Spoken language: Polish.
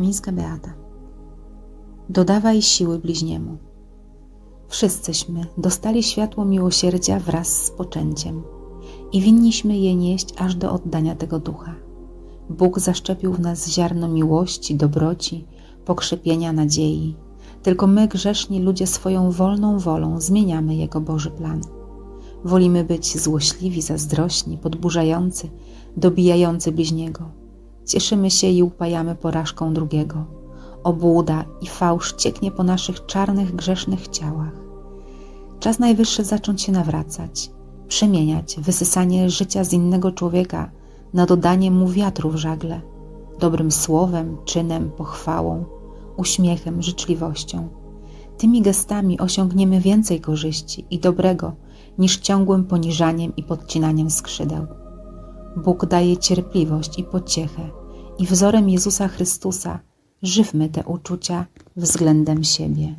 Kamińska Beata. Dodawaj siły bliźniemu. Wszyscyśmy dostali światło miłosierdzia wraz z poczęciem i winniśmy je nieść aż do oddania tego ducha. Bóg zaszczepił w nas ziarno miłości, dobroci, pokrzepienia, nadziei. Tylko my, grzeszni ludzie, swoją wolną wolą zmieniamy Jego Boży plan. Wolimy być złośliwi, zazdrośni, podburzający, dobijający bliźniego. Cieszymy się i upajamy porażką drugiego. Obłuda i fałsz cieknie po naszych czarnych, grzesznych ciałach. Czas najwyższy zacząć się nawracać, przemieniać wysysanie życia z innego człowieka na dodanie mu wiatru w żagle, dobrym słowem, czynem, pochwałą, uśmiechem, życzliwością. Tymi gestami osiągniemy więcej korzyści i dobrego niż ciągłym poniżaniem i podcinaniem skrzydeł. Bóg daje cierpliwość i pociechę, i wzorem Jezusa Chrystusa żywmy te uczucia względem siebie.